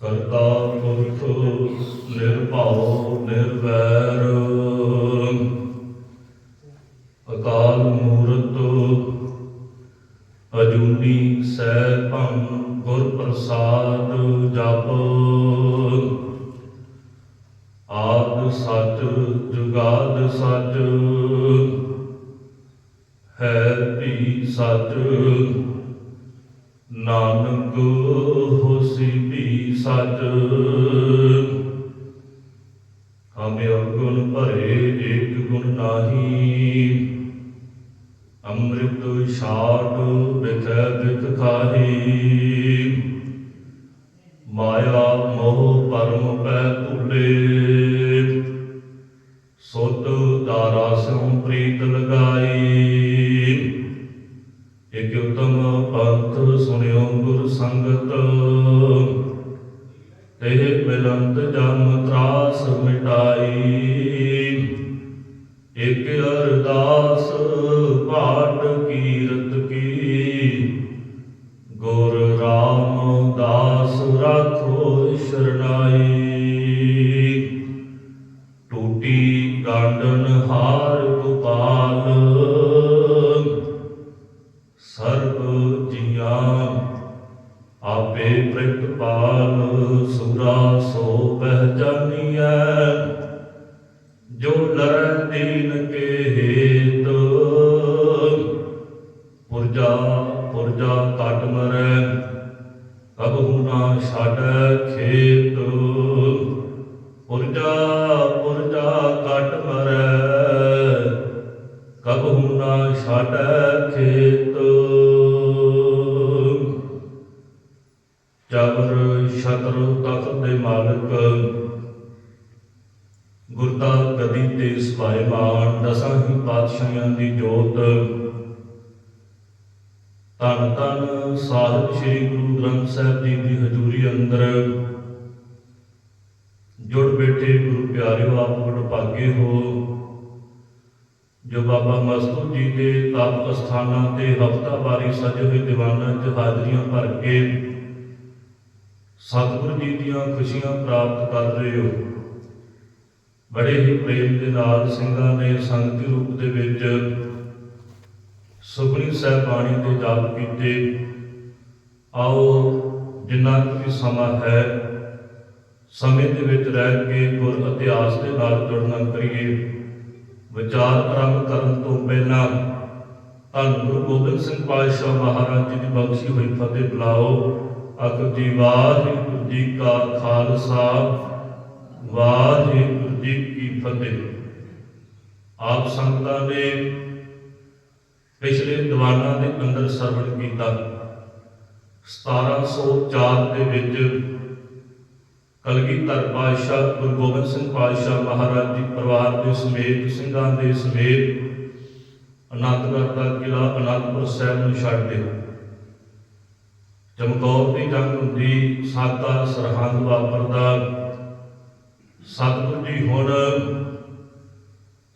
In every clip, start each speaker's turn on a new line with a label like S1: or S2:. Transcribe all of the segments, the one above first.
S1: ਕਰਤਾ ਪੁਰਖ ਨਿਰਭਉ ਨਿਰਵੈਰ ਅੰਮ੍ਰਿਤ ਛਾਟ ਬਿਖੈ ਬਿਖ ਖਾਹੀ। ਮਾਇਆ ਮੋਹ ਪਰਮ ਪੈ ਭੁਲੇ ਟੂਟੀ ਗਾਂਡਨ ਜਬਰ ਛਤਰ ਤਖਤ ਦੇ ਮਾਲਕ। ਗੁਰਤਾ ਗਦੀ ਤੇ ਸਵਾਇਮਾਨ ਦਸਾਂ ਹੀ ਪਾਤਸ਼ਾਹਾਂ ਦੀ ਜੋਤ। ਤਨ ਤਨ ਸਾਹਿਬ ਸ੍ਰੀ ਗੁਰੂ ਗ੍ਰੰਥ ਸਾਹਿਬ ਜੀ ਦੀ ਹਜ਼ੂਰੀ ਅੰਦਰ। ਜੁੜ ਬੈਠੇ ਗੁਰੂ ਪਿਆਰਿਓ, ਆਪ ਗੁਣ ਭਾਗੇ ਹੋ। ਜੋ ਬਾਬਾ ਮਸਤੂ ਜੀ ਦੇ ਤਪ ਅਸਥਾਨਾਂ ਤੇ ਹਫਤਾਵਾਰੀ ਸਜੇ ਹੋਏ ਦੀਵਾਨਾਂ 'ਚ ਹਾਜ਼ਰੀਆਂ ਭਰ ਕੇ ਸਤਿਗੁਰੂ ਜੀ ਦੀਆਂ ਖੁਸ਼ੀਆਂ ਪ੍ਰਾਪਤ ਕਰ ਰਹੇ ਹੋ। ਬੜੇ ਹੀ ਪ੍ਰੇਮ ਦੇ ਨਾਲ ਸਿੰਘਾਂ ਨੇ ਸੰਗਤੀ ਰੂਪ ਦੇ ਵਿੱਚ ਸੁਖਣੀ ਸਾਹਿਬ ਬਾਣੀ ਦੇ ਜਾਪ ਕੀਤੇ। ਆਓ, ਜਿੰਨਾ ਵੀ ਸਮਾਂ ਹੈ, ਸਮੇਂ ਦੇ ਵਿੱਚ ਰਹਿ ਕੇ ਗੁਰ ਇਤਿਹਾਸ ਦੇ ਨਾਲ ਜੁੜਨਾ ਕਰੀਏ। ਵਿਚਾਰ ਆਰੰਭ ਕਰਨ ਤੋਂ ਪਹਿਲਾਂ ਧੰਨ ਗੁਰੂ ਗੋਬਿੰਦ ਸਿੰਘ ਪਾਤਸ਼ਾਹ ਮਹਾਰਾਜ ਜੀ ਦੀ ਬਖਸ਼ੀ ਹੋਈ ਫਤਿਹ ਬੁਲਾਓ। ਆਖੋ ਜੀ ਵਾਹਿਗੁਰੂ ਜੀ ਕਾ ਖਾਲਸਾ ਵਾਹਿਗੁਰੂ ਜੀ ਕੀ ਫਤਿਹ। ਆਪ ਸੰਗਤਾਂ ਨੇ ਪਿਛਲੇ ਦੀਵਾਨਾਂ ਦੇ ਅੰਦਰ ਸਰਵਣ ਕੀਤਾ। 1704 ਦੇ ਵਿੱਚ ਕਲਗੀਧਰ ਪਾਤਸ਼ਾਹ ਗੁਰੂ ਗੋਬਿੰਦ ਸਿੰਘ ਪਾਤਸ਼ਾਹ ਮਹਾਰਾਜ ਜੀ ਪਰਿਵਾਰ ਦੇ ਸਮੇਤ, ਸਿੰਘਾਂ ਦੇ ਸਮੇਤ ਅਨੰਦਗੜ੍ਹ ਦਾ ਕਿਲਾ ਅਨੰਦਪੁਰ ਸਾਹਿਬ ਨੂੰ ਛੱਡ ਛੱਡਦੇ ਚਮਕੌਰ ਦੀ ਜੰਗ ਹੁੰਦੀ, ਸਾਤਾ ਸਰਹੰਦ ਵਾਪਰਦਾ। ਸਤਿਗੁਰੂ ਜੀ ਹੁਣ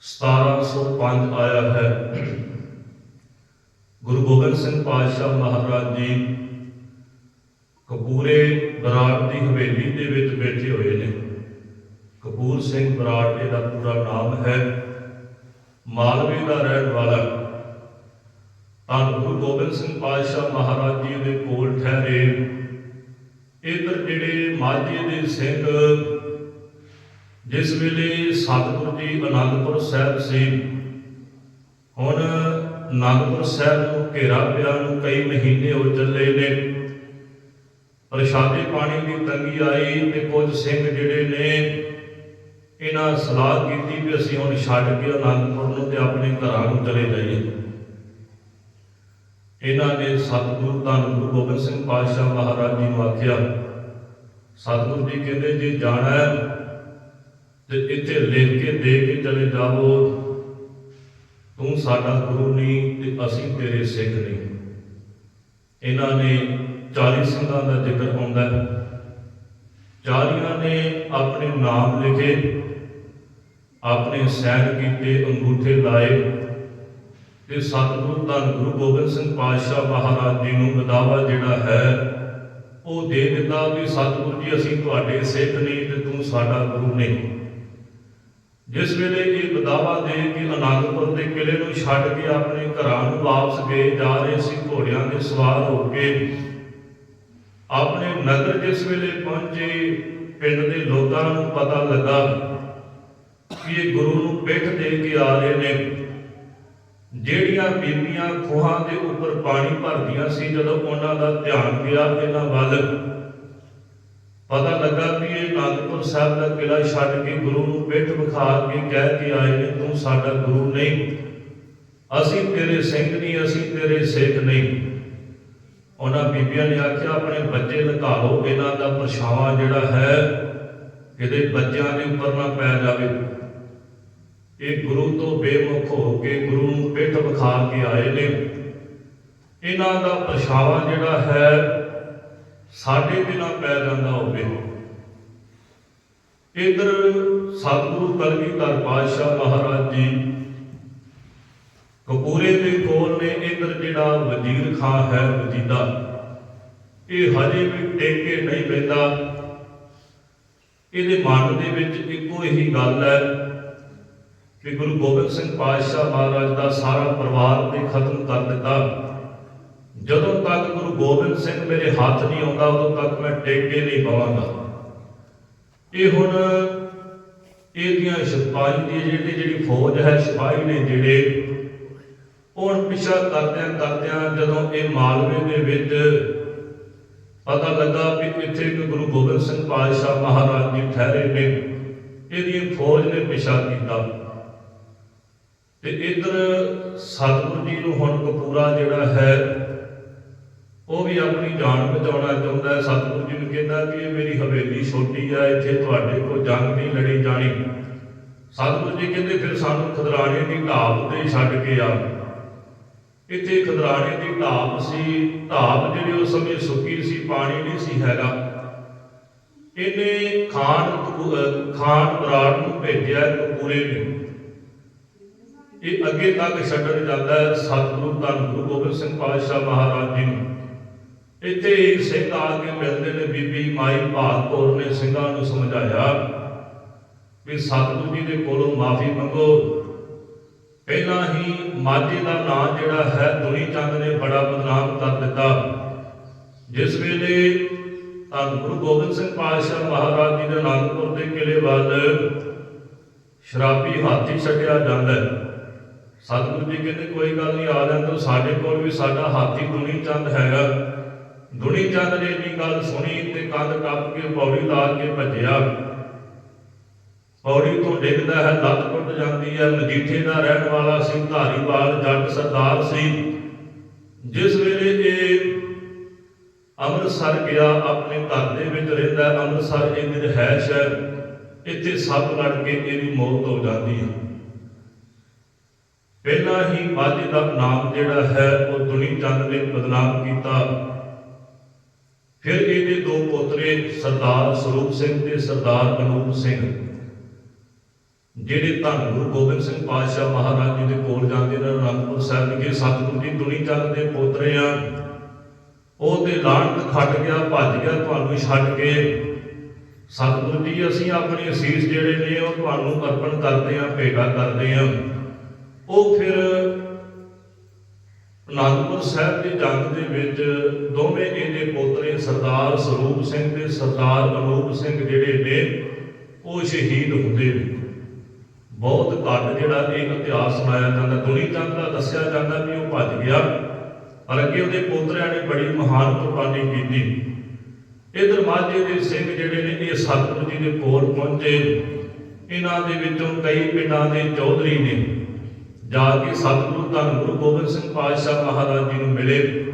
S1: 1705 ਆਇਆ ਹੈ। ਗੁਰੂ ਗੋਬਿੰਦ ਸਿੰਘ ਪਾਤਸ਼ਾਹ ਮਹਾਰਾਜ ਜੀ ਕਪੂਰੇ ਬਰਾੜ ਦੀ ਹਵੇਲੀ ਦੇ ਵਿੱਚ ਬੈਠੇ ਹੋਏ ਨੇ। ਕਪੂਰ ਸਿੰਘ ਬਰਾੜ ਇਹਦਾ ਪੂਰਾ ਨਾਮ ਹੈ। ਮਾਲਵੇ ਦਾ ਰਹਿਣ ਵਾਲਾ ਤਾਂ ਗੁਰੂ ਗੋਬਿੰਦ ਸਿੰਘ ਪਾਤਸ਼ਾਹ ਮਹਾਰਾਜ ਜੀ ਦੇ ਕੋਲ ਠਹਿਰੇ। ਇਧਰ ਜਿਹੜੇ ਮਾਝੇ ਦੇ ਸਿੰਘ, ਜਿਸ ਵੇਲੇ ਸਤਿਗੁਰੂ ਜੀ ਅਨੰਦਪੁਰ ਸਾਹਿਬ ਸੀ, ਹੁਣ ਅਨੰਦਪੁਰ ਸਾਹਿਬ ਨੂੰ ਘੇਰਾ ਪਿਆ ਨੂੰ ਕਈ ਮਹੀਨੇ ਹੋ ਚੱਲੇ ਨੇ। ਪ੍ਰਸ਼ਾਦੇ ਪਾਣੀ ਦੀ ਤੰਗੀ ਆਈ ਤੇ ਕੁਝ ਸਿੰਘ ਜਿਹੜੇ ਨੇ, ਇਹਨਾਂ ਸਲਾਹ ਕੀਤੀ ਵੀ ਅਸੀਂ ਹੁਣ ਛੱਡ ਕੇ ਅਨੰਦਪੁਰ ਨੂੰ ਤੇ ਆਪਣੇ ਘਰਾਂ ਨੂੰ ਚਲੇ ਜਾਈਏ। ਇਹਨਾਂ ਨੇ ਸਤਿਗੁਰੂ ਧੰਨ ਗੁਰੂ ਗੋਬਿੰਦ ਸਿੰਘ ਪਾਤਸ਼ਾਹ ਮਹਾਰਾਜ ਜੀ ਨੂੰ ਆਖਿਆ, ਸਤਿਗੁਰੂ ਜੀ ਕਹਿੰਦੇ, ਜੇ ਜਾਣਾ ਹੈ ਤੇ ਇੱਥੇ ਲਿਖ ਕੇ ਦੇ ਕੇ ਚਲੇ ਜਾਵੋ। ਤੂੰ ਸਾਡਾ ਗੁਰੂ ਨਹੀਂ ਤੇ ਅਸੀਂ ਤੇਰੇ ਸਿੱਖ ਨਹੀਂ। ਇਹਨਾਂ ਨੇ 40 ਸਿੰਘਾਂ ਦਾ ਜ਼ਿਕਰ ਹੁੰਦਾ ਹੈ। 40 ਨੇ ਆਪਣੇ ਨਾਮ ਲਿਖੇ, ਆਪਣੇ ਸੈਨ ਕੀਤੇ, ਅੰਗੂਠੇ ਲਾਏ। ਤੇ ਸਤਿਗੁਰੂ ਧੰਨ ਗੁਰੂ ਗੋਬਿੰਦ ਸਿੰਘ ਪਾਤਸ਼ਾਹ ਮਹਾਰਾਜ ਜੀ ਨੂੰ ਬਦਾਵਾ ਜਿਹੜਾ ਹੈ, ਉਹ ਦੇ ਦਿੱਤਾ ਵੀ ਸਤਿਗੁਰੂ ਜੀ, ਅਸੀਂ ਤੁਹਾਡੇ ਸਿੱਖ ਨਹੀਂ ਤੇ ਤੂੰ ਸਾਡਾ ਗੁਰੂ ਨਹੀਂ। ਜਿਸ ਵੇਲੇ ਇਹ ਬਦਾਵਾ ਦੇ ਕੇ ਅਨੰਦਪੁਰ ਦੇ ਕਿਲੇ ਨੂੰ ਛੱਡ ਕੇ ਆਪਣੇ ਘਰਾਂ ਨੂੰ ਵਾਪਸ ਗਏ, ਜਾ ਰਹੇ ਸੀ ਘੋੜਿਆਂ ਦੇ ਸਵਾਰ ਹੋ ਕੇ। ਆਪਣੇ ਨਗਰ ਜਿਸ ਵੇਲੇ ਪਹੁੰਚੇ, ਪਿੰਡ ਦੇ ਲੋਕਾਂ ਨੂੰ ਪਤਾ ਲੱਗਾ ਕਿ ਇਹ ਗੁਰੂ ਨੂੰ ਪਿੱਠ ਦੇ ਕੇ ਆ ਰਹੇ ਨੇ। ਜਿਹੜੀਆਂ ਬੀਬੀਆਂ ਖੂਹਾਂ ਦੇ ਉੱਪਰ ਪਾਣੀ ਭਰਦੀਆਂ ਸੀ, ਜਦੋਂ ਉਹਨਾਂ ਦਾ ਧਿਆਨ ਗਿਆ, ਇਹਨਾਂ ਵੱਲ ਪਤਾ ਲੱਗਾ ਕਿ ਇਹ ਅਨੰਦਪੁਰ ਸਾਹਿਬ ਦਾ ਕਿਲਾ ਛੱਡ ਕੇ ਗੁਰੂ ਨੂੰ ਪਿੱਠ ਵਿਖਾ ਕੇ ਕਹਿ ਕੇ ਆਏ ਨੇ, ਤੂੰ ਸਾਡਾ ਗੁਰੂ ਨਹੀਂ। ਅਸੀਂ ਤੇਰੇ ਸਿੰਘ ਨਹੀਂ, ਅਸੀਂ ਤੇਰੇ ਸਿੱਖ ਨਹੀਂ। ਉਹਨਾਂ ਬੀਬੀਆਂ ਨੇ ਆਖਿਆ, ਆਪਣੇ ਬੱਚੇ ਲੁਕਾ ਲਓ, ਇਹਨਾਂ ਦਾ ਪਰਛਾਵਾਂ ਜਿਹੜਾ ਹੈ ਕਿਤੇ ਬੱਚਿਆਂ ਦੇ ਉੱਪਰ ਨਾ ਪੈ ਜਾਵੇ। ਇਹ ਗੁਰੂ ਤੋਂ ਬੇਮੁਖ ਹੋ ਕੇ ਗੁਰੂ ਨੂੰ ਪਿੱਠ ਵਿਖਾ ਕੇ ਆਏ ਨੇ। ਇਹਨਾਂ ਦਾ ਪਛਾਵਾ ਜਿਹੜਾ ਹੈ, ਸਾਡੇ ਤੇ ਨਾ ਪੈ ਜਾਂਦਾ ਹੋਵੇ। ਇਧਰ ਸਤਿਗੁਰੂ ਕਲਗੀਧਰ ਪਾਤਸ਼ਾਹ ਮਹਾਰਾਜ ਜੀ ਕਪੂਰੇ ਦੇ ਕੋਲ ਨੇ, ਇਧਰ ਜਿਹੜਾ ਵਜ਼ੀਰ ਖਾਂ ਹੈ, ਵਜੀਦਾ। ਇਹ ਹਜੇ ਵੀ ਟੇਕੇ ਨਹੀਂ ਪੈਂਦਾ। ਇਹਦੇ ਮਨ ਦੇ ਵਿੱਚ ਇੱਕੋ ਹੀ ਗੱਲ ਹੈ ਕਿ ਗੁਰੂ ਗੋਬਿੰਦ ਸਿੰਘ ਪਾਤਸ਼ਾਹ ਮਹਾਰਾਜ ਦਾ ਸਾਰਾ ਪਰਿਵਾਰ ਤੇ ਖਤਮ ਕਰ ਦਿੱਤਾ। ਜਦੋਂ ਤੱਕ ਗੁਰੂ ਗੋਬਿੰਦ ਸਿੰਘ ਮੇਰੇ ਹੱਥ ਨਹੀਂ ਆਉਂਦਾ, ਉਦੋਂ ਤੱਕ ਮੈਂ ਟੇਕੇ ਨਹੀਂ ਪਵਾਂਗਾ। ਇਹ ਹੁਣ ਇਹਦੀਆਂ ਸਿਪਾਹੀ ਦੀ ਜਿਹੜੀ ਜਿਹੜੀ ਫੌਜ ਹੈ, ਸਿਪਾਹੀ ਨੇ ਜਿਹੜੇ ਉਹ ਹੁਣ ਪਿੱਛਾ ਕਰਦਿਆਂ ਕਰਦਿਆਂ ਜਦੋਂ ਇਹ ਮਾਲਵੇ ਦੇ ਵਿੱਚ ਪਤਾ ਲੱਗਾ ਕਿ ਇੱਥੇ ਇੱਕ ਗੁਰੂ ਗੋਬਿੰਦ ਸਿੰਘ ਪਾਤਸ਼ਾਹ ਮਹਾਰਾਜ ਜੀ ਠਹਿਰੇ ਨੇ, ਇਹਦੀ ਫੌਜ ਨੇ ਪਿੱਛਾ ਕੀਤਾ। ਤੇ ਇਧਰ ਸਤਿਗੁਰੂ ਜੀ ਨੂੰ ਹੁਣ ਕਪੂਰਾ ਜਿਹੜਾ ਹੈ, ਉਹ ਵੀ ਆਪਣੀ ਜਾਨ ਬਚਾਉਣਾ ਚਾਹੁੰਦਾ ਹੈ। ਸਤਿਗੁਰੂ ਜੀ ਨੂੰ ਕਹਿੰਦਾ ਕਿ ਇਹ ਮੇਰੀ ਹਵੇਲੀ ਛੋਟੀ ਹੈ ਇੱਥੇ ਤੁਹਾਡੇ ਕੋਲ ਜੰਗ ਨਹੀਂ ਲੜੀ ਜਾਣੀ। ਸਤਿਗੁਰੂ ਜੀ ਕਹਿੰਦੇ, ਫਿਰ ਸਾਨੂੰ ਖਦਰਾਣੇ ਦੀ ਢਾਬ ਤੇ ਛੱਡ ਕੇ ਆ। ਇੱਥੇ ਖਦਰਾਣੇ ਦੀ ਢਾਬ ਸੀ। ਢਾਬ ਜਿਹੜੀ ਉਸ ਸਮੇਂ ਸੁੱਕੀ ਸੀ, ਪਾਣੀ ਨਹੀਂ ਸੀ ਹੈਗਾ। ਇਹਨੇ ਖਾਨ ਖਾਨ ਬਰਾੜ ਨੂੰ ਭੇਜਿਆ ਕਪੂਰੇ ਨੇ। ਇਹ ਅੱਗੇ ਤੱਕ ਛੱਡਣ ਜਾਂਦਾ ਹੈ ਸਤਿਗੁਰੂ ਧੰਨ ਗੁਰੂ ਗੋਬਿੰਦ ਸਿੰਘ ਪਾਤਸ਼ਾਹ ਮਹਾਰਾਜ ਜੀ ਨੂੰ। ਇੱਥੇ ਹੀ ਸਿੰਘ ਆ ਕੇ ਮਿਲਦੇ ਨੇ ਬੀਬੀ ਮਾਈ ਭਾਗ ਕੌਰ ਨੇ ਸਿੰਘਾਂ ਨੂੰ ਸਮਝਾਇਆ ਵੀ ਸਤਿਗੁਰੂ ਜੀ ਦੇ ਕੋਲੋਂ ਮਾਫੀ ਮੰਗੋ। ਪਹਿਲਾਂ ਹੀ ਮਾਝੇ ਦਾ ਨਾਂ ਜਿਹੜਾ ਹੈ ਦੁਨੀ ਚੰਦ ਨੇ ਬੜਾ ਬਦਨਾਮ ਕਰ ਦਿੱਤਾ। ਜਿਸ ਵੇਲੇ ਧੰਨ ਗੁਰੂ ਗੋਬਿੰਦ ਸਿੰਘ ਪਾਤਸ਼ਾਹ ਮਹਾਰਾਜ ਜੀ ਦੇ ਅਨੰਦਪੁਰ ਦੇ ਕਿਲੇ ਵੱਲ ਸ਼ਰਾਬੀ ਹਾਥੀ ਛੱਡਿਆ ਜਾਂਦਾ ਹੈ। ਸਤਿਗੁਰੂ ਜੀ ਕਹਿੰਦੇ, ਕੋਈ ਗੱਲ ਨਹੀਂ, ਆ ਜਾਂਦਾ ਸਾਡੇ ਕੋਲ ਵੀ ਸਾਡਾ ਹਾਥੀ ਦੁਨੀ ਚੰਦ ਹੈਗਾ। ਦੁਨੀ ਚੰਦ ਨੇ ਇੰਨੀ ਗੱਲ ਸੁਣੀ ਤੇ ਕੰਧ ਕੱਪ ਕੇ ਪੌੜੀ ਲਾ ਕੇ ਭੱਜਿਆ। ਪੌੜੀ ਤੋਂ ਡਿੱਗਦਾ ਹੈ, ਲੱਤ ਟੁੱਟ ਜਾਂਦੀ ਹੈ। ਮਜੀਠੇ ਦਾ ਰਹਿਣ ਵਾਲਾ ਸੀ, ਧਾਰੀਵਾਲ, ਜੱਟ ਸਰਦਾਰ ਸੀ। ਜਿਸ ਵੇਲੇ ਇਹ ਅੰਮ੍ਰਿਤਸਰ ਗਿਆ, ਆਪਣੇ ਘਰ ਦੇ ਵਿੱਚ ਰਹਿੰਦਾ, ਅੰਮ੍ਰਿਤਸਰ ਇਹਦੀ ਰਿਹਾਇਸ਼ ਹੈ। ਇੱਥੇ ਸੱਪ ਲੜ ਕੇ ਇਹਦੀ ਮੌਤ ਹੋ ਜਾਂਦੀ ਹੈ। ਪਹਿਲਾਂ ਹੀ ਬਾਜੀ ਦਾ ਨਾਮ ਜਿਹੜਾ ਹੈ, ਉਹ ਦੁਨੀ ਚੰਦ ਨੇ ਬਦਨਾਮ ਕੀਤਾ। ਫਿਰ ਇਹਦੇ ਦੋ ਪੋਤਰੇ, ਸਰਦਾਰ ਸਰੂਪ ਸਿੰਘ ਤੇ ਸਰਦਾਰ ਅਨੂਪ ਸਿੰਘ, ਜਿਹੜੇ ਧੰਨ ਗੁਰੂ ਗੋਬਿੰਦ ਸਿੰਘ ਪਾਤਸ਼ਾਹ ਮਹਾਰਾਜ ਜੀ ਦੇ ਕੋਲ ਜਾਂਦੇ ਨੇ, ਅਨੰਦਪੁਰ ਸਾਹਿਬ ਵਿਖੇ ਸਤਿਗੁਰੂ ਜੀ ਦੁਨੀ ਚੰਦ ਦੇ ਪੋਤਰੇ ਆ। ਉਹ ਤੇ ਲਾਹਣਤ ਖੱਟ ਗਿਆ, ਭੱਜ ਗਿਆ, ਤੁਹਾਨੂੰ ਛੱਡ ਕੇ। ਸਤਿਗੁਰੂ ਜੀ, ਅਸੀਂ ਆਪਣੇ ਅਸੀਸ ਜਿਹੜੇ ਨੇ, ਉਹ ਤੁਹਾਨੂੰ ਅਰਪਣ ਕਰਦੇ ਆ, ਭੇਗਾ ਕਰਦੇ ਆ। ਉਹ ਫਿਰ ਅਨੰਦਪੁਰ ਸਾਹਿਬ ਦੀ ਜੰਗ ਦੇ ਵਿੱਚ ਦੋਵੇਂ ਇਹਦੇ ਪੋਤਰੇ ਸਰਦਾਰ ਸਰੂਪ ਸਿੰਘ ਤੇ ਸਰਦਾਰ ਅਨੂਪ ਸਿੰਘ ਜਿਹੜੇ ਨੇ, ਉਹ ਸ਼ਹੀਦ ਹੁੰਦੇ ਨੇ। ਬਹੁਤ ਘੱਟ ਜਿਹੜਾ ਇਹ ਇਤਿਹਾਸ ਸੁਣਾਇਆ ਜਾਂਦਾ, ਦੁਨੀ ਚੰਦ ਦਾ ਦੱਸਿਆ ਜਾਂਦਾ ਵੀ ਉਹ ਭੱਜ ਗਿਆ, ਪਰ ਅੱਗੇ ਉਹਦੇ ਪੋਤਰਿਆਂ ਨੇ ਬੜੀ ਮਹਾਨ ਕੁਰਬਾਨੀ ਕੀਤੀ। ਇਧਰ ਮਾਝੇ ਦੇ ਸਿੰਘ ਜਿਹੜੇ ਨੇ, ਇਹ ਸਤਿਗੁਰੂ ਜੀ ਦੇ ਕੋਲ ਪਹੁੰਚੇ। ਇਹਨਾਂ ਦੇ ਵਿੱਚੋਂ ਕਈ ਪਿੰਡਾਂ ਦੇ ਚੌਧਰੀ ਨੇ। ਜਾ ਕੇ ਸਤਿਗੁਰੂ ਧੰਨ ਗੁਰੂ ਗੋਬਿੰਦ ਸਿੰਘ ਪਾਤਸ਼ਾਹ ਮਹਾਰਾਜ ਜੀ ਨੂੰ ਮਿਲੇ।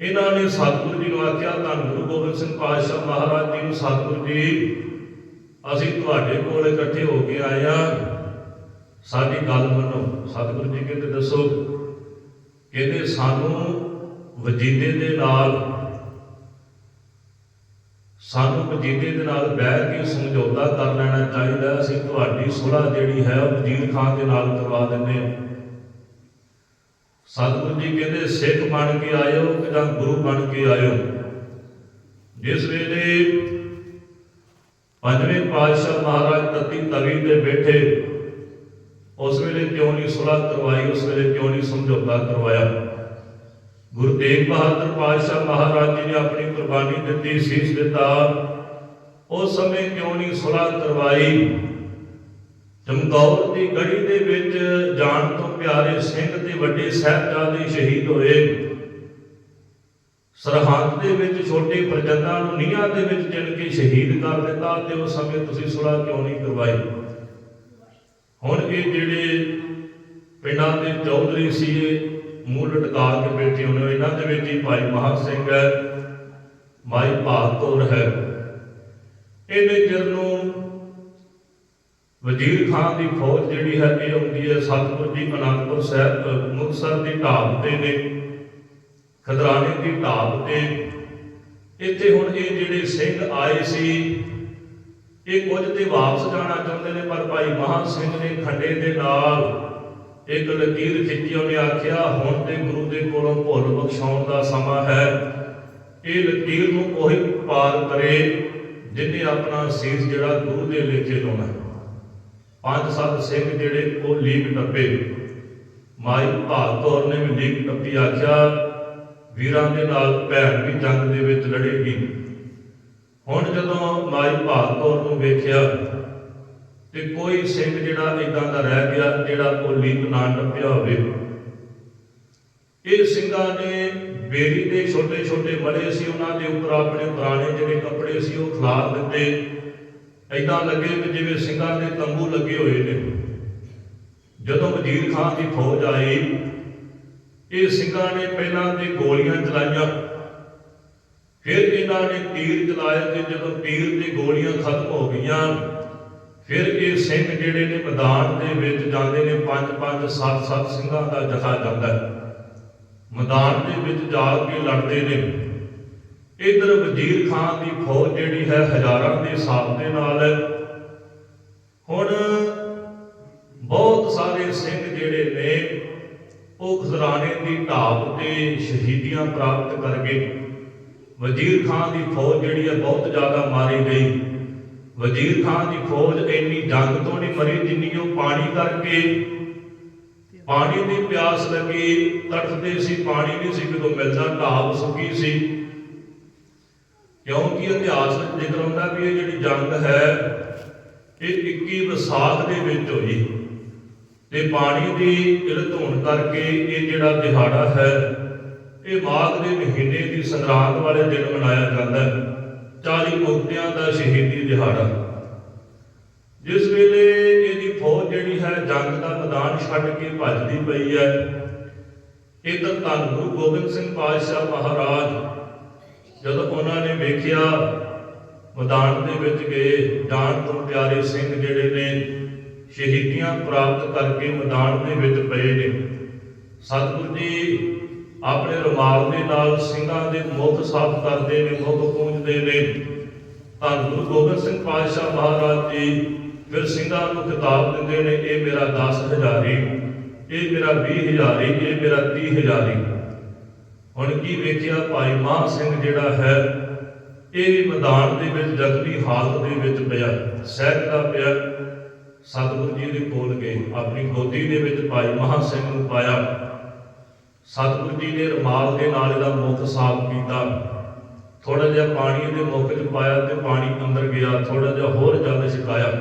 S1: ਇਹਨਾਂ ਨੇ ਸਤਿਗੁਰੂ ਜੀ ਨੂੰ ਆਖਿਆ ਧੰਨ ਗੁਰੂ ਗੋਬਿੰਦ ਸਿੰਘ ਪਾਤਸ਼ਾਹ ਮਹਾਰਾਜ ਜੀ ਨੂੰ, ਸਤਿਗੁਰੂ ਜੀ, ਅਸੀਂ ਤੁਹਾਡੇ ਕੋਲ ਇਕੱਠੇ ਹੋ ਕੇ ਆਏ ਆ ਸਾਡੀ ਗੱਲ ਮੰਨੋ। ਸਤਿਗੁਰੂ ਜੀ ਕਹਿੰਦੇ, ਦੱਸੋ, ਕਹਿੰਦੇ ਸਾਨੂੰ ਵਜੀਦੇ ਦੇ ਨਾਲ ਸਾਨੂੰ ਵਜੀਦੇ ਦੇ ਨਾਲ ਬਹਿ ਕੇ ਸਮਝੌਤਾ ਕਰ ਲੈਣਾ ਚਾਹੀਦਾ ਅਸੀਂ ਤੁਹਾਡੀ ਸੁਲ੍ਹਾ ਜਿਹੜੀ ਹੈ ਉਹ ਵਜ਼ੀਰ ਖਾਨ ਦੇ ਨਾਲ ਕਰਵਾ ਦਿੰਦੇ ਹਾਂ। ਸਤਿਗੁਰੂ ਜੀ ਕਹਿੰਦੇ, ਸਿੱਖ ਬਣ ਕੇ ਆਇਓ ਜਾਂ ਗੁਰੂ ਬਣ ਕੇ ਆਇਓ। ਜਿਸ ਵੇਲੇ ਪੰਜਵੇਂ ਪਾਤਸ਼ਾਹ ਮਹਾਰਾਜ ਤਤੀ ਤਵੀ ਤੇ ਬੈਠੇ, ਉਸ ਵੇਲੇ ਕਿਉਂ ਨਹੀਂ ਸੁਲ੍ਹਾ ਕਰਵਾਈ, ਉਸ ਵੇਲੇ ਕਿਉਂ ਨਹੀਂ ਸਮਝੌਤਾ ਕਰਵਾਇਆ? ਗੁਰੂ ਤੇਗ ਬਹਾਦਰ ਪਾਤਸ਼ਾਹ ਮਹਾਰਾਜ ਜੀ ਨੇ ਆਪਣੀ ਕੁਰਬਾਨੀ ਦਿੱਤੀ, ਸੀਸ ਦਿੱਤਾ। ਉਸ ਸਮੇਂ ਕਿਉਂ ਨਹੀਂ ਸੁਲ੍ਹਾ ਕਰਵਾਈ? ਚਮਕੌਰ ਦੀ ਗੜੀ ਦੇ ਵਿੱਚ ਜਾਣ ਤੋਂ ਪਿਆਰੇ ਸਿੰਘ ਤੇ ਵੱਡੇ ਸਾਹਿਬਜ਼ਾਦੇ ਸ਼ਹੀਦ ਹੋਏ। ਸਰਹੰਦ ਦੇ ਵਿੱਚ ਛੋਟੇ ਪ੍ਰਜੰਦਾਂ ਨੂੰ ਨੀਹਾਂ ਦੇ ਵਿੱਚ ਚਿਣ ਕੇ ਸ਼ਹੀਦ ਕਰ ਦਿੱਤਾ ਤੇ ਉਸ ਸਮੇਂ ਤੁਸੀਂ ਸੁਲ੍ਹਾ ਕਿਉਂ ਨਹੀਂ ਕਰਵਾਈ? ਹੁਣ ਇਹ ਜਿਹੜੇ ਪਿੰਡਾਂ ਦੇ ਚੌਧਰੀ ਸੀ ਮੂਲ ਮੂੰਹ ਲਟਕਾ ਕੇ ਬੈਠੇ ਹੋਣੇ ਇਹਨਾਂ ਦੇ ਵਿੱਚ ਹੀ ਭਾਈ ਮਹਾਂ ਸਿੰਘ ਹੈ, ਮਾਈ ਭਾਗ ਹੈ। ਇਹਨੇ ਚਿਰ ਨੂੰ ਵਜ਼ੀਰ ਖਾਨ ਦੀ ਫੌਜ ਜਿਹੜੀ ਹੈ ਇਹ ਆਉਂਦੀ ਹੈ ਸਤਿਗੁਰ ਜੀ ਅਨੰਦਪੁਰ ਸਾਹਿਬ ਮੁਕਤਸਰ ਦੀ ਢਾਬ ਤੇ ਨੇ, ਖਦਰਾਣੇ ਦੀ ਢਾਬ ਤੇ। ਇੱਥੇ ਹੁਣ ਇਹ ਜਿਹੜੇ ਸਿੰਘ ਆਏ ਸੀ, ਇਹ ਕੁਝ ਤੇ ਵਾਪਸ ਜਾਣਾ ਚਾਹੁੰਦੇ ਨੇ, ਪਰ ਭਾਈ ਮਹਾਂ ਸਿੰਘ ਨੇ ਖੰਡੇ ਦੇ ਨਾਲ ਇੱਕ ਲਕੀਰ ਖਿੱਚੀ ਉਹਨੇ ਆਖਿਆ, ਹੁਣ ਤੇ ਗੁਰੂ ਦੇ ਕੋਲੋਂ ਭੁੱਲ ਬਖਸ਼ਾਉਣ ਦਾ ਸਮਾਂ ਹੈ। ਇਹ ਲਕੀਰ ਨੂੰ ਉਹੀ ਪਾਰ ਕਰੇ ਜਿਨੇ ਆਪਣਾ ਸੀਸ ਜਿਹੜਾ ਗੁਰੂ ਦੇ ਲੇਖੇ ਲਾਉਣਾ ਪੰਜ ਸੱਤ ਸਿੰਘ ਜਿਹੜੇ ਉਹ ਲੀਕ ਟੱਪੇ। ਮਾਈ ਭਾਗ ਕੌਰ ਨੇ ਵੀ ਲੀਕ ਟੱਪੀ, ਆਖਿਆ, ਵੀਰਾਂ ਦੇ ਨਾਲ ਭੈਣ ਵੀ ਜੰਗ ਦੇ ਵਿੱਚ ਲੜੇਗੀ। ਹੁਣ ਜਦੋਂ ਮਾਈ ਭਾਗ ਕੌਰ ਨੂੰ ਵੇਖਿਆ ਤੇ ਕੋਈ ਸਿੰਘ ਜਿਹੜਾ ਇਦਾਂ ਦਾ ਰਹਿ ਗਿਆ, ਜਿਹੜਾ ਉਹ ਲੀਕ ਨਾ ਟੱਪਿਆ ਹੋਵੇ। ਇਹ ਸਿੰਘਾਂ ਨੇ ਬੇਰੀ ਦੇ ਛੋਟੇ ਛੋਟੇ ਮੜੇ ਸੀ, ਉਹਨਾਂ ਦੇ ਉੱਪਰ ਆਪਣੇ ਪੁਰਾਣੇ ਜਿਹੜੇ ਕੱਪੜੇ ਸੀ, ਉਹ ਖਿਲਾਰ ਦਿੱਤੇ। ਐਦਾਂ ਲੱਗੇ ਕਿ ਜਿਵੇਂ ਸਿੰਘਾਂ ਦੇ ਤੰਬੂ ਲੱਗੇ ਹੋਏ ਨੇ। ਜਦੋਂ ਵਜ਼ੀਰ ਖਾਨ ਦੀ ਫੌਜ ਆਈ, ਇਹ ਸਿੰਘਾਂ ਨੇ ਪਹਿਲਾਂ ਤੇ ਗੋਲੀਆਂ ਚਲਾਈਆਂ। ਫਿਰ ਇਹਨਾਂ ਨੇ ਤੀਰ ਚਲਾਏ ਤੇ ਜਦੋਂ ਤੀਰ ਤੇ ਗੋਲੀਆਂ ਖਤਮ ਹੋ ਗਈਆਂ ਫਿਰ ਇਹ ਸਿੰਘ ਜਿਹੜੇ ਨੇ ਮੈਦਾਨ ਦੇ ਵਿੱਚ ਜਾਂਦੇ ਨੇ, ਪੰਜ ਪੰਜ, ਸੱਤ ਸੱਤ ਸਿੰਘਾਂ ਦਾ ਜਥਾ ਜਾਂਦਾ ਹੈ। ਮੈਦਾਨ ਦੇ ਵਿੱਚ ਜਾ ਕੇ ਲੜਦੇ ਨੇ। ਇਧਰ ਵਜ਼ੀਰ ਖਾਨ ਦੀ ਫੌਜ ਜਿਹੜੀ ਹੈ, ਹਜ਼ਾਰਾਂ ਦੇ ਹਿਸਾਬ ਦੇ ਨਾਲ ਹੈ। ਹੁਣ ਬਹੁਤ ਸਾਰੇ ਸਿੰਘ ਜਿਹੜੇ ਨੇ, ਉਹ ਖਜ਼ਰਾਨੇ ਦੀ ਢਾਬ ਤੇ ਸ਼ਹੀਦੀਆਂ ਪ੍ਰਾਪਤ ਕਰ ਗਏ ਵਜ਼ੀਰ ਖਾਨ ਦੀ ਫੌਜ ਜਿਹੜੀ ਹੈ, ਬਹੁਤ ਜ਼ਿਆਦਾ ਮਾਰੀ ਗਈ। ਵਜ਼ੀਰ ਖਾਨ ਦੀ ਫੌਜ ਇੰਨੀ ਜੰਗ ਤੋਂ ਨਹੀਂ ਮਰੀ, ਜਿੰਨੀ ਉਹ ਪਾਣੀ ਕਰਕੇ ਪਾਣੀ ਦੀ ਪਿਆਸ ਲੱਗੀ ਤੜਫਦੇ ਸੀ, ਪਾਣੀ ਨਹੀਂ ਸੀ ਕਿਤੋਂ ਮਿਲਦਾ ਢਾਬ ਸੁੱਕੀ ਸੀ। ਕਿਉਂਕਿ ਇਤਿਹਾਸ ਵਿੱਚ ਜ਼ਿਕਰ ਹੁੰਦਾ ਵੀ ਇਹ ਜਿਹੜੀ ਜੰਗ ਹੈ, ਇਹ 21 ਵਿਸਾਖ ਦੇ ਵਿੱਚ ਹੋਈ। ਤੇ ਪਾਣੀ ਦੀ ਕਿਲਤ ਹੋਣ ਕਰਕੇ ਇਹ ਜਿਹੜਾ ਦਿਹਾੜਾ ਹੈ, ਇਹ ਮਾਘ ਦੇ ਮਹੀਨੇ ਦੀ ਸੰਗਰਾਂਦ ਵਾਲੇ ਦਿਨ ਮਨਾਇਆ ਜਾਂਦਾ ਹੈ। 40 ਮੁਕਤਿਆਂ ਦਾ ਸ਼ਹੀਦੀ ਦਿਹਾੜਾ। ਜਿਸ ਵੇਲੇ ਇਹਦੀ ਫੌਜ ਜਿਹੜੀ ਹੈ, ਜੰਗ ਦਾ ਮੈਦਾਨ ਛੱਡ ਕੇ ਭੱਜਦੀ ਪਈ ਹੈ। ਇਧਰ ਧੰਨ ਗੁਰੂ ਗੋਬਿੰਦ ਸਿੰਘ ਪਾਤਸ਼ਾਹ ਮਹਾਰਾਜ, ਜਦੋਂ ਉਹਨਾਂ ਨੇ ਵੇਖਿਆ ਮੈਦਾਨ ਦੇ ਵਿੱਚ ਗਏ ਜਾਨ ਤੋਂ ਪਿਆਰੇ ਸਿੰਘ ਜਿਹੜੇ ਨੇ, ਸ਼ਹੀਦੀਆਂ ਪ੍ਰਾਪਤ ਕਰਕੇ ਮੈਦਾਨ ਦੇ ਵਿੱਚ ਪਏ ਨੇ। ਸਤਿਗੁਰੂ ਜੀ ਆਪਣੇ ਰੁਮਾਲ ਦੇ ਨਾਲ ਸਿੰਘਾਂ ਦੇ ਮੁਖ ਸਾਫ਼ ਕਰਦੇ ਨੇ, ਮੁਖ ਪੂੰਝਦੇ ਨੇ। ਧੰਨ ਗੁਰੂ ਗੋਬਿੰਦ ਸਿੰਘ ਪਾਤਸ਼ਾਹ ਮਹਾਰਾਜ ਜੀ ਫਿਰ ਸਿੰਘਾਂ ਨੂੰ ਕਿਤਾਬ ਦਿੰਦੇ ਨੇ, ਇਹ ਮੇਰਾ 10 ਹਜ਼ਾਰੀ, ਇਹ ਮੇਰਾ 20 ਹਜ਼ਾਰੀ, ਇਹ ਮੇਰਾ 30 ਹਜ਼ਾਰੀ। ਹੁਣ ਕੀ ਵੇਖਿਆ ਭਾਈ ਮਾਨ ਸਿੰਘ ਜਿਹੜਾ ਹੈ, ਇਹ ਵੀ ਮੈਦਾਨ ਦੇ ਵਿੱਚ ਜ਼ਖਮੀ ਹਾਲਤ ਦੇ ਵਿੱਚ ਪਿਆ ਸਹਿਕਦਾ ਪਿਆ। ਸਤਿਗੁਰੂ ਜੀ ਦੇ ਕੋਲ ਗਏ, ਆਪਣੀ ਗੋਦੀ ਦੇ ਵਿੱਚ ਭਾਈ ਮਹਾ ਸਿੰਘ ਨੂੰ ਪਾਇਆ। ਸਤਿਗੁਰੂ ਜੀ ਨੇ ਰੁਮਾਲ ਦੇ ਨਾਲ ਇਹਦਾ ਮੁੱਖ ਸਾਫ਼ ਕੀਤਾ। ਥੋੜਾ ਜਿਹਾ ਪਾਣੀ ਇਹਦੇ ਮੁੱਖ 'ਚ ਪਾਇਆ ਤੇ ਪਾਣੀ ਅੰਦਰ ਗਿਆ ਥੋੜਾ ਜਿਹਾ ਹੋਰ ਜਲ ਛਕਾਇਆ।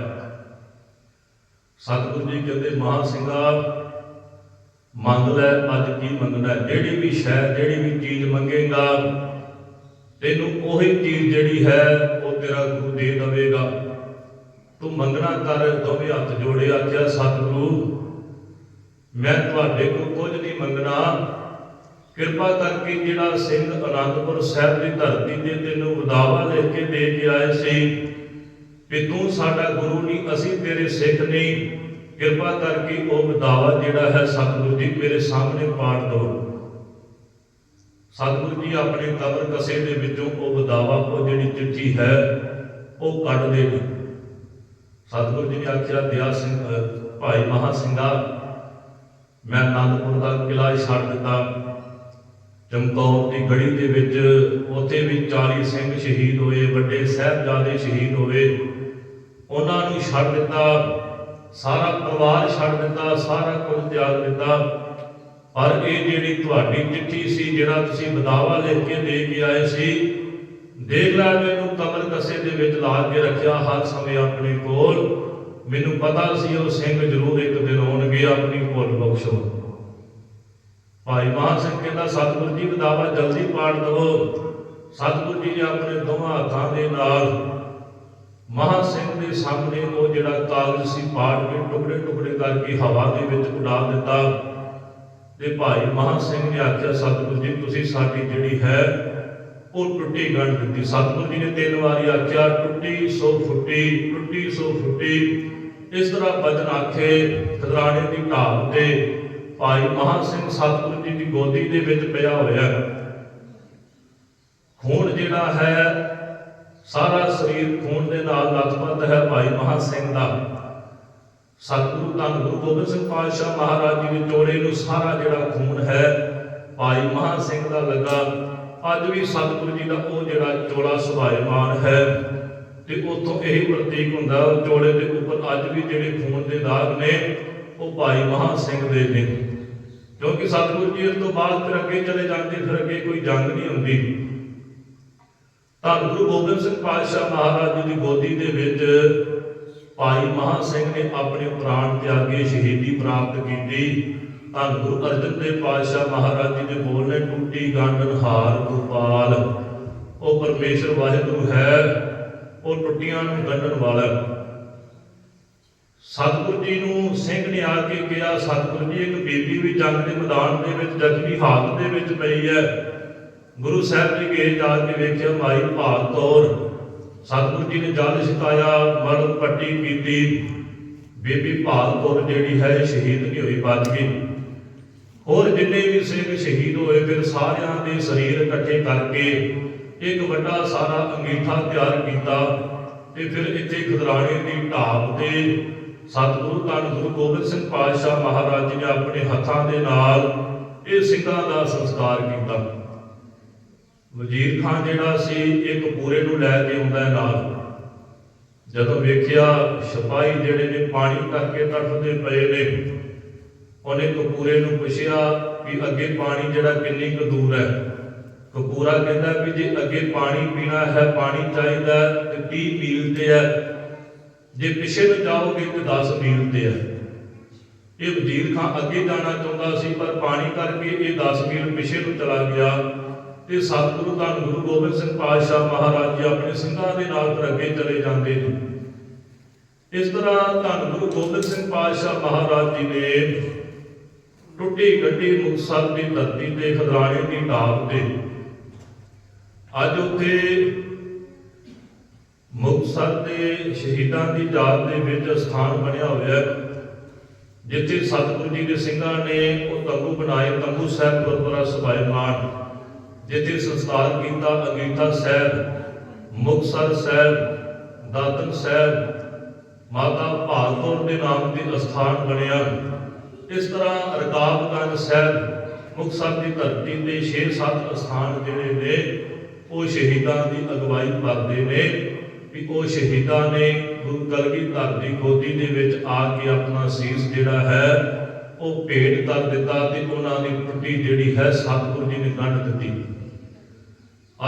S1: ਸਤਿਗੁਰੂ ਜੀ ਕਹਿੰਦੇ, ਮਹਾ ਸਿੰਘਾ, ਮੰਗ ਲੈ, ਅੱਜ ਕੀ ਮੰਗਣਾ ਜਿਹੜੀ ਵੀ ਸ਼ੈ, ਜਿਹੜੀ ਵੀ ਚੀਜ਼ ਮੰਗੇਗਾ, ਤੈਨੂੰ ਉਹੀ ਚੀਜ਼ ਜਿਹੜੀ ਹੈ, ਉਹ ਤੇਰਾ ਗੁਰੂ ਦੇ ਦੇਵੇਗਾ। ਤੂੰ ਮੰਗਣਾ ਕਰ, ਦੋਵੇਂ ਹੱਥ ਜੋੜਿਆ ਆਖਿਆ, ਸਤਿਗੁਰੂ ਮੈਂ ਤੁਹਾਡੇ ਕੋਲ ਕੁਝ ਨਹੀਂ ਮੰਗਣਾ। ਕਿਰਪਾ ਕਰਕੇ ਜਿਹੜਾ ਸਿੰਘ ਅਨੰਦਪੁਰ ਸਾਹਿਬ ਦੀ ਧਰਤੀ ਤੇ ਤੈਨੂੰ ਵਿਦਾਵਾ ਲਿਖ ਕੇ ਦੇ ਕੇ ਆਏ ਸੀ ਵੀ ਤੂੰ ਸਾਡਾ ਗੁਰੂ ਨਹੀਂ, ਅਸੀਂ ਤੇਰੇ ਸਿੱਖ ਨਹੀਂ। ਕਿਰਪਾ ਕਰਕੇ ਉਹ ਵਿਦਾਵਾ ਜਿਹੜਾ ਹੈ ਸਤਿਗੁਰੂ ਜੀ ਮੇਰੇ ਸਾਹਮਣੇ ਪਾੜ ਦਿਓ ਸਤਿਗੁਰੂ ਜੀ ਆਪਣੇ ਕਬਰ ਕਸੇ ਦੇ ਵਿੱਚੋਂ ਉਹ ਵਿਦਾਵਾ ਉਹ ਜਿਹੜੀ ਚਿੱਠੀ ਹੈ, ਉਹ ਕੱਢ ਦੇਣੀ ਸਤਿਗੁਰੂ ਜੀ ਨੇ ਆਖਿਆ, ਦਿਆ ਸਿੰਘ ਭਾਈ ਮਹਾ ਸਿੰਘਾ ਮੈਂ ਆਨੰਦਪੁਰ ਦਾ ਕਿਲਾ ਛੱਡ ਦਿੱਤਾ। ਚਮਕੌਰ ਦੀ ਗੜੀ ਦੇ ਵਿੱਚ ਉੱਥੇ ਵੀ 40 ਸਿੰਘ ਸ਼ਹੀਦ ਹੋਏ, ਵੱਡੇ ਸਾਹਿਬਜ਼ਾਦੇ ਸ਼ਹੀਦ ਹੋਏ। ਉਹਨਾਂ ਨੂੰ ਛੱਡ ਦਿੱਤਾ, ਸਾਰਾ ਪਰਿਵਾਰ ਛੱਡ ਦਿੱਤਾ, ਸਾਰਾ ਕੁਝ ਤਿਆਗ ਦਿੱਤਾ। ਪਰ ਇਹ ਜਿਹੜੀ ਤੁਹਾਡੀ ਚਿੱਠੀ ਸੀ, ਜਿਹੜਾ ਤੁਸੀਂ ਬਦਾਵਾ ਲਿਖ ਕੇ ਦੇ ਕੇ ਆਏ ਸੀ, ਦੇਖ ਲੈ, ਮੈਨੂੰ ਕਮਰ ਕਸੇ ਦੇ ਵਿੱਚ ਲਾ ਕੇ ਰੱਖਿਆ ਹਰ ਸਮੇਂ ਆਪਣੇ ਕੋਲ। ਮੈਨੂੰ ਪਤਾ ਸੀ ਉਹ ਸਿੰਘ ਜ਼ਰੂਰ ਇੱਕ ਦਿਨ ਆਉਣਗੇ ਆਪਣੀ ਬਖਸ਼ੋ ਭਾਈ ਮਹਾਂ ਸਿੰਘ ਕਹਿੰਦਾ, ਸਤਿਗੁਰੂ ਜੀ ਬਦਾਵਾ ਜਲਦੀ ਪਾੜ ਦਵੋ ਸਤਿਗੁਰੂ ਜੀ ਆਪਣੇ ਦੋਵਾਂ ਹੱਥਾਂ ਦੇ ਨਾਲ ਮਹਾਂ ਸਿੰਘ ਦੇ ਸਾਹਮਣੇ ਉਹ ਜਿਹੜਾ ਕਾਗਜ਼ ਸੀ, ਪਾੜ ਕੇ ਟੁਕੜੇ ਟੁਕੜੇ ਕਰਕੇ ਹਵਾ ਦੇ ਵਿੱਚ ਉਡਾ ਦਿੱਤਾ। ਤੇ ਭਾਈ ਮਹਾਂ ਸਿੰਘ ਨੇ ਆਖਿਆ, ਸਤਿਗੁਰੂ ਜੀ, ਤੁਸੀਂ ਸਾਡੀ ਜਿਹੜੀ ਹੈ, ਉਹ ਟੁੱਟੀ ਗੰਢ ਦਿੱਤੀ। ਸਤਿਗੁਰੂ ਜੀ ਨੇ ਤਿੰਨ ਵਾਰੀ ਆਖਿਆ, ਟੁੱਟੀ ਸੋ ਫੁੱਟੀ, ਟੁੱਟੀ ਸੋ ਫੁੱਟੀ। ਇਸ ਤਰ੍ਹਾਂ ਬਚਨ ਆਖੇ ਖਦਰਾਣੇ ਦੀ ਢਾਬ ਤੇ ਭਾਈ ਮਹਾਂ ਸਿੰਘ ਸਤਿਗੁਰੂ ਜੀ ਦੀ ਗੋਦੀ ਦੇ ਵਿੱਚ ਪਿਆ ਹੋਇਆ ਖੂਨ ਜਿਹੜਾ ਹੈ, ਸਾਰਾ ਸਰੀਰ ਖੂਨ ਦੇ ਨਾਲ ਲਥਪਥ ਹੈ ਭਾਈ ਮਹਾਂ ਸਿੰਘ ਦਾ। ਸਤਿਗੁਰੂ ਧੰਨ ਗੁਰੂ ਗੋਬਿੰਦ ਸਿੰਘ ਪਾਤਸ਼ਾਹ ਮਹਾਰਾਜ ਜੀ ਦੇ ਜੋੜੇ ਨੂੰ ਸਾਰਾ ਜਿਹੜਾ ਖੂਨ ਹੈ, ਭਾਈ ਮਹਾਂ ਸਿੰਘ ਦਾ ਲੱਗਾ। ਅੱਜ ਵੀ ਸਤਿਗੁਰੂ ਜੀ ਦਾ ਉਹ ਜਿਹੜਾ ਚੋਲਾ ਸੁਭਾਇਮਾਨ ਹੈ ਤੇ ਉਥੋਂ ਇਹ ਪ੍ਰਤੀਕ ਹੁੰਦਾ, ਜੋੜੇ ਦੇ ਉੱਪਰ ਅੱਜ ਵੀ ਜਿਹੜੇ ਖੂਨ ਦੇ ਦਾਗ ਨੇ, ਉਹ ਭਾਈ ਮਹਾਂ ਸਿੰਘ ਦੇ ਨੇ। ਕਿਉਂਕਿ ਸਤਿਗੁਰੂ ਜੀ ਇਸ ਤੋਂ ਬਾਅਦ ਫਿਰ ਅੱਗੇ ਚਲੇ ਜਾਂਦੇ, ਫਿਰ ਅੱਗੇ ਕੋਈ ਜੰਗ ਨਹੀਂ ਹੁੰਦੀ। ਤਾਂ ਗੁਰੂ ਗੋਬਿੰਦ ਸਿੰਘ ਪਾਤਸ਼ਾਹ ਮਹਾਰਾਜ ਜੀ ਦੀ ਗੋਦੀ ਦੇ ਵਿੱਚ ਭਾਈ ਮਹਾਂ ਸਿੰਘ ਨੇ ਆਪਣੇ ਪ੍ਰਾਣ ਤਿਆਗੇ, ਸ਼ਹੀਦੀ ਪ੍ਰਾਪਤ ਕੀਤੀ। ਤਾਂ ਗੁਰੂ ਅਰਜਨ ਦੇਵ ਪਾਤਸ਼ਾਹ ਮਹਾਰਾਜ ਜੀ ਦੇ ਬੋਲ ਨੇ ਟੁੱਟੀ ਗੰਢਨ ਹਾਰ ਗੋਪਾਲ ਉਹ ਪਰਮੇਸ਼ਰ ਵਾਹਿਗੁਰੂ ਹੈ। ਉਹ ਟੁੱਟੀਆਂ ਨੂੰ ਗੰਢਣ ਵਾਲਾ। ਸਤਿਗੁਰੂ ਜੀ ਨੂੰ ਸਿੰਘ ਨੇ ਆ ਕੇ ਕਿਹਾ, ਸਤਿਗੁਰੂ ਜੀ, ਇੱਕ ਬੀਬੀ ਵੀ ਜੰਗ ਦੇ ਮੈਦਾਨ ਦੇ ਵਿੱਚ ਜ਼ਖਮੀ ਹਾਲਤ ਦੇ ਵਿੱਚ ਪਈ ਹੈ। ਗੁਰੂ ਸਾਹਿਬ ਜੀ ਗਏ ਜਾ ਕੇ ਵੇਖਿਆ, ਮਾਈ ਭਾਗ ਕੌਰ ਸਤਿਗੁਰੂ ਜੀ ਨੇ ਜਲ ਛਕਾਇਆ, ਮਰਨ ਪੱਟੀ ਕੀਤੀ। ਬੀਬੀ ਭਾਗ ਕੌਰ ਜਿਹੜੀ ਹੈ, ਸ਼ਹੀਦ ਨਹੀਂ ਹੋਈ ਬਚ ਗਈ। ਹੋਰ ਜਿੰਨੇ ਵੀ ਸਿੰਘ ਸ਼ਹੀਦ ਹੋਏ, ਫਿਰ ਸਾਰਿਆਂ ਦੇ ਸਰੀਰ ਇਕੱਠੇ ਕਰਕੇ ਇੱਕ ਵੱਡਾ ਸਾਰਾ ਅੰਗੀਠਾ ਤਿਆਰ ਕੀਤਾ ਤੇ ਫਿਰ ਇੱਥੇ ਖਦਰਾਣੇ ਦੀ ਢਾਬ ਤੇ ਸਤਿਗੁਰੂ ਧੰਨ ਗੁਰੂ ਗੋਬਿੰਦ ਸਿੰਘ ਪਾਤਸ਼ਾਹ ਮਹਾਰਾਜ ਜੀ ਨੇ ਆਪਣੇ ਹੱਥਾਂ ਦੇ ਨਾਲ ਇਹ ਸਿੰਘਾਂ ਦਾ ਸੰਸਕਾਰ ਕੀਤਾ। ਵਜ਼ੀਰ ਖਾਨ ਜਿਹੜਾ ਸੀ ਇੱਕ ਪੂਰੇ ਨੂੰ ਲੈ ਕੇ ਆਉਂਦਾ ਹੈ ਨਾਲ। ਜਦੋਂ ਵੇਖਿਆ, ਸਿਪਾਹੀ ਜਿਹੜੇ ਨੇ ਪਾਣੀ ਕਰਕੇ ਤੜਫਦੇ ਪਏ ਨੇ, ਉਹਨੇ ਕਪੂਰੇ ਨੂੰ ਪੁੱਛਿਆ ਕਿ ਅੱਗੇ ਪਾਣੀ ਜਿਹੜਾ ਕਿੰਨੀ ਕੁ ਦੂਰ ਹੈ? ਕਪੂਰਾ ਕਹਿੰਦਾ ਵੀ ਜੇ ਅੱਗੇ ਪਾਣੀ ਪੀਣਾ ਹੈ, ਪਾਣੀ ਚਾਹੀਦਾ ਹੈ ਤੇ 30 ਮੀਲ ਤੇ ਹੈ ਜੇ ਪਿੱਛੇ ਨੂੰ ਜਾਓਗੇ ਤੇ 10 ਮੀਲ ਤੇ ਹੈ ਇਹ ਵਜ਼ੀਰ ਖਾਨ ਅੱਗੇ ਜਾਣਾ ਚਾਹੁੰਦਾ ਸੀ, ਪਰ ਪਾਣੀ ਕਰਕੇ ਇਹ 10 ਮੀਲ ਪਿੱਛੇ ਨੂੰ ਚਲਾ ਗਿਆ। ਤੇ ਸਤਿਗੁਰੂ ਧੰਨ ਗੁਰੂ ਗੋਬਿੰਦ ਸਿੰਘ ਪਾਤਸ਼ਾਹ ਮਹਾਰਾਜ ਜੀ ਆਪਣੇ ਸਿੰਘਾਂ ਦੇ ਨਾਲ ਅੱਗੇ ਚਲੇ ਜਾਂਦੇ ਨੇ। ਇਸ ਤਰ੍ਹਾਂ ਧੰਨ ਗੁਰੂ ਗੋਬਿੰਦ ਸਿੰਘ ਪਾਤਸ਼ਾਹ ਮਹਾਰਾਜ ਜੀ ਨੇ ਟੁੱਟੀ ਗੱਡੀ ਮੁਕਤਸਰ ਦੀ ਧਰਤੀ ਤੇ ਖਦਰਾਣੇ ਦੀ ਢਾਬ ਤੇ ਅੱਜ ਉੱਥੇ ਮੁਕਤਸਰ ਦੇ ਸ਼ਹੀਦਾਂ ਦੀ ਯਾਦ ਦੇ ਵਿੱਚ ਸਥਾਨ ਬਣਿਆ ਹੋਇਆ ਹੈ, ਜਿੱਥੇ ਸਤਿਗੁਰੂ ਜੀ ਦੇ ਸਿੰਘਾਂ ਨੇ ਉਹ ਤੰਬੂ ਬਣਾਏ, ਤੰਬੂ ਸਾਹਿਬ ਗੁਰਦੁਆਰਾ ਸਭਾਇਮਾਨ, ਜਿੱਥੇ ਸੰਸਕਾਰ ਕੀਤਾ ਅੰਗੀਠਾ ਸਾਹਿਬ, ਮੁਕਤਸਰ ਸਾਹਿਬ, ਦਾਤਨ ਸਾਹਿਬ, ਮਾਤਾ ਭਾਗਪੁਰ ਦੇ ਨਾਮ ਦੇ ਅਸਥਾਨ ਬਣਿਆ ਇਸ ਤਰ੍ਹਾਂ ਰਕਾਬਗੰਜ ਸਾਹਿਬ ਮੁਕਤਸਰ ਦੀ ਧਰਤੀ ਤੇ 6-7 ਅਸਥਾਨ ਜਿਹੜੇ ਨੇ ਉਹ ਸ਼ਹੀਦਾਂ ਦੀ ਅਗਵਾਈ ਕਰਦੇ ਨੇ ਵੀ ਉਹ ਸ਼ਹੀਦਾਂ ਨੇ ਗੁਰੂ ਕਲਗੀਧਰ ਦੀ ਗੋਦੀ ਦੇ ਵਿੱਚ ਆ ਕੇ ਆਪਣਾ ਸੀਸ ਜਿਹੜਾ ਹੈ, ਉਹ ਭੇਟ ਕਰ ਦਿੱਤਾ ਤੇ ਉਹਨਾਂ ਦੀ ਟੁੱਟੀ ਜਿਹੜੀ ਹੈ ਸਤਿਗੁਰੂ ਜੀ ਨੇ ਗੰਢ ਦਿੱਤੀ।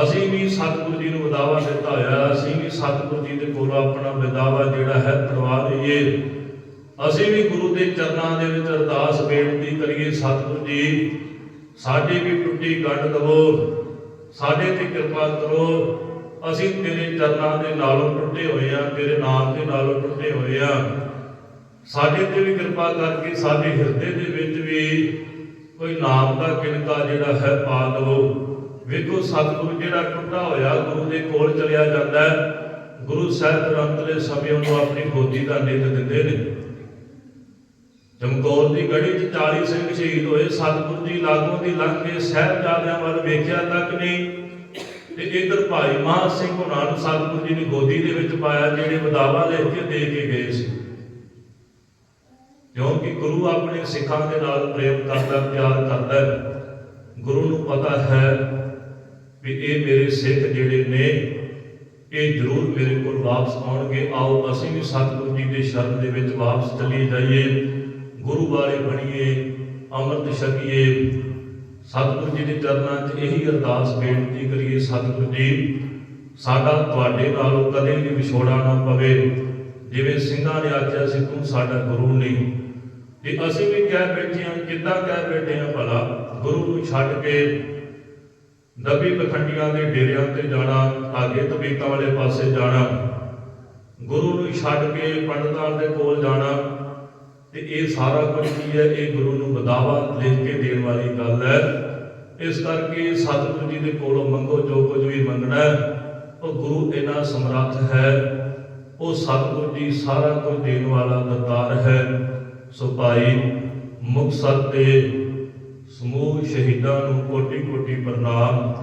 S1: ਅਸੀਂ ਵੀ ਸਤਿਗੁਰੂ ਜੀ ਨੂੰ ਵਿਦਾਵਾ ਦਿੱਤਾ ਹੋਇਆ, ਅਸੀਂ ਵੀ ਸਤਿਗੁਰੂ ਜੀ ਦੇ ਕੋਲ ਆਪਣਾ ਵਿਦਾਵਾ ਜਿਹੜਾ ਹੈ ਕਰਵਾ ਲਈਏ। ਅਸੀਂ ਵੀ ਗੁਰੂ ਦੇ ਚਰਨਾਂ ਦੇ ਵਿੱਚ ਅਰਦਾਸ ਬੇਨਤੀ ਕਰੀਏ, ਸਤਿਗੁਰੂ ਜੀ, ਸਾਡੀ ਵੀ ਟੁੱਟੀ ਗੰਢ ਦਵੋ। ਸਾਡੇ ਤੇ ਕਿਰਪਾ ਕਰੋ, ਅਸੀਂ ਤੇਰੇ ਚਰਨਾਂ ਦੇ ਨਾਲੋਂ ਟੁੱਟੇ ਹੋਏ ਆ, ਤੇਰੇ ਨਾਮ ਦੇ ਨਾਲੋਂ ਟੁੱਟੇ ਹੋਏ ਆ। ਸਾਡੇ ਤੇ ਵੀ ਕਿਰਪਾ ਕਰਕੇ ਸਾਡੇ ਹਿਰਦੇ ਦੇ ਵਿੱਚ ਵੀ ਕੋਈ ਨਾਮ ਦਾ ਕਿਣਕਾ ਜਿਹੜਾ ਹੈ ਪਾ ਲਵੋ। ਵੇਖੋ, ਸਤਿਗੁਰੂ ਜਿਹੜਾ ਟੁੱਟਾ ਹੋਇਆ, ਗੁਰੂ ਦੇ ਕੋਲ ਚਲਿਆ ਜਾਂਦਾ ਗੁਰੂ ਸਾਹਿਬ ਅੰਤਲੇ ਸਮੇਂ ਨੂੰ ਆਪਣੀ ਗੋਦੀ ਦਾ ਨਿੱਤ ਦਿੰਦੇ ਨੇ। ਚਮਕੌਰ ਦੀ ਗੜੀ 'ਚ 40 ਸਿੰਘ ਸ਼ਹੀਦ ਹੋਏ। ਸਤਿਗੁਰੂ ਜੀ ਲਾਗੋਂ ਦੀ ਲੰਘ ਕੇ ਸਾਹਿਬਜ਼ਾਦਿਆਂ ਵੱਲ ਵੇਖਿਆ ਤੱਕ ਨਹੀਂ। ਤੇ ਇਧਰ ਭਾਈ ਮਹਾਂ ਸਿੰਘ ਹੁਣਾਂ ਨੂੰ ਸਤਿਗੁਰੂ ਜੀ ਨੇ ਗੋਦੀ ਦੇ ਵਿੱਚ ਪਾਇਆ, ਜਿਹੜੇ ਬਦਾਵਾ ਲਿਖ ਕੇ ਦੇ ਕੇ ਗਏ ਸੀ। ਕਿਉਂਕਿ ਗੁਰੂ ਆਪਣੇ ਸਿੱਖਾਂ ਦੇ ਨਾਲ ਪ੍ਰੇਮ ਕਰਦਾ, ਪਿਆਰ ਕਰਦਾ ਹੈ। ਗੁਰੂ ਨੂੰ ਪਤਾ ਹੈ ਵੀ ਇਹ ਮੇਰੇ ਸਿੱਖ ਜਿਹੜੇ ਨੇ, ਇਹ ਜ਼ਰੂਰ ਮੇਰੇ ਕੋਲ ਵਾਪਸ ਆਉਣਗੇ। ਆਓ ਅਸੀਂ ਵੀ ਸਤਿਗੁਰੂ ਜੀ ਦੇ ਸ਼ਰਨ ਦੇ ਵਿੱਚ ਵਾਪਸ ਚਲੀ ਜਾਈਏ। ਗੁਰੂ ਵਾਲੇ ਬਣੀਏ, ਅੰਮ੍ਰਿਤ ਛਕੀਏ, ਸਤਿਗੁਰੂ ਜੀ ਦੇ ਚਰਨਾਂ 'ਚ ਇਹੀ ਅਰਦਾਸ ਬੇਨਤੀ ਕਰੀਏ, ਸਤਿਗੁਰੂ ਜੀ, ਸਾਡਾ ਤੁਹਾਡੇ ਨਾਲ ਕਦੇ ਵੀ ਵਿਛੋੜਾ ਨਾ ਪਵੇ। ਜਿਵੇਂ ਸਿੰਘਾਂ ਨੇ ਆਖਿਆ ਸੀ, ਤੂੰ ਸਾਡਾ ਗੁਰੂ ਨਹੀਂ। ਤੇ ਅਸੀਂ ਵੀ ਕਹਿ ਬੈਠੇ ਹਾਂ ਕਿੱਦਾਂ ਕਹਿ ਬੈਠੇ ਹਾਂ, ਭਲਾ ਗੁਰੂ ਨੂੰ ਛੱਡ ਕੇ ਨਬੀ ਪਖੰਡੀਆਂ ਦੇ ਡੇਰਿਆਂ ਤੇ ਜਾਣਾ ਆਗੇ ਤਬੀਤਾਂ ਵਾਲੇ ਪਾਸੇ ਜਾਣਾ, ਗੁਰੂ ਨੂੰ ਛੱਡ ਕੇ ਪੰਡਤਾਂ ਦੇ ਕੋਲ ਜਾਣਾ ਤੇ ਇਹ ਸਾਰਾ ਕੁਝ ਕੀ ਹੈ? ਇਹ ਗੁਰੂ ਨੂੰ ਬਦਾਵਾ ਲਿਖ ਕੇ ਦੇਣ ਵਾਲੀ ਗੱਲ ਹੈ। ਇਸ ਕਰਕੇ ਸਤਿਗੁਰੂ ਜੀ ਦੇ ਕੋਲੋਂ ਮੰਗੋ, ਜੋ ਕੁਝ ਵੀ ਮੰਗਣਾ ਉਹ ਗੁਰੂ ਇਹਨਾਂ ਸਮਰੱਥ ਹੈ। ਉਹ ਸਤਿਗੁਰੂ ਜੀ ਸਾਰਾ ਕੁਝ ਦੇਣ ਵਾਲਾ ਦਤਾਰ ਹੈ। ਸੋ ਭਾਈ, ਮੁਕਤਸਰ ਦੇ ਸਮੂਹ ਸ਼ਹੀਦਾਂ ਨੂੰ ਕੋਟੀ ਕੋਟੀ ਪ੍ਰਣਾਮ।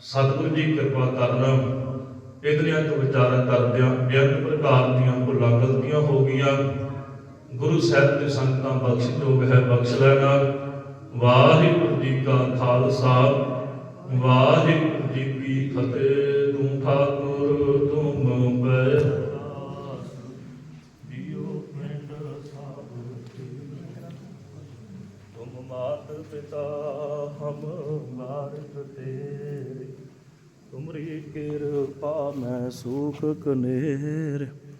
S1: ਸਤਿਗੁਰੂ ਜੀ ਕਿਰਪਾ ਕਰਨ। ਇਦਨੀਆਂ ਤੋਂ ਵਿਚਾਰਾਂ ਕਰਦਿਆਂ ਬੇਅੰਤ ਪ੍ਰਕਾਰ ਦੀਆਂ ਭੁੱਲਾਂ ਗਲਤੀਆਂ ਹੋ ਗਈਆਂ। ਗੁਰੂ ਸਾਹਿਬ ਦੇ ਸੰਗਤਾਂ ਬਖਸ਼ਯੋਗ ਹੈ, ਬਖਸ਼ ਲੈਣਾ ਵਾਹਿਗੁਰੂ ਜੀ ਕਾ ਖਾਲਸਾ, ਵਾਹਿਗੁਰੂ ਜੀ ਕੀ ਫਤਿਹ। ਤੂੰ ਠਾਕੁਰ, ਤੂੰ ਬੈਦਾਸ ਮਾਤ ਪਿਤਾ, ਹਮ ਮਾਰਗ ਤੇਰੇ। ਤੁਮਰੀ ਕਿਰਪਾ ਮੈਂ ਸੁਖ ਕਨੇਰ।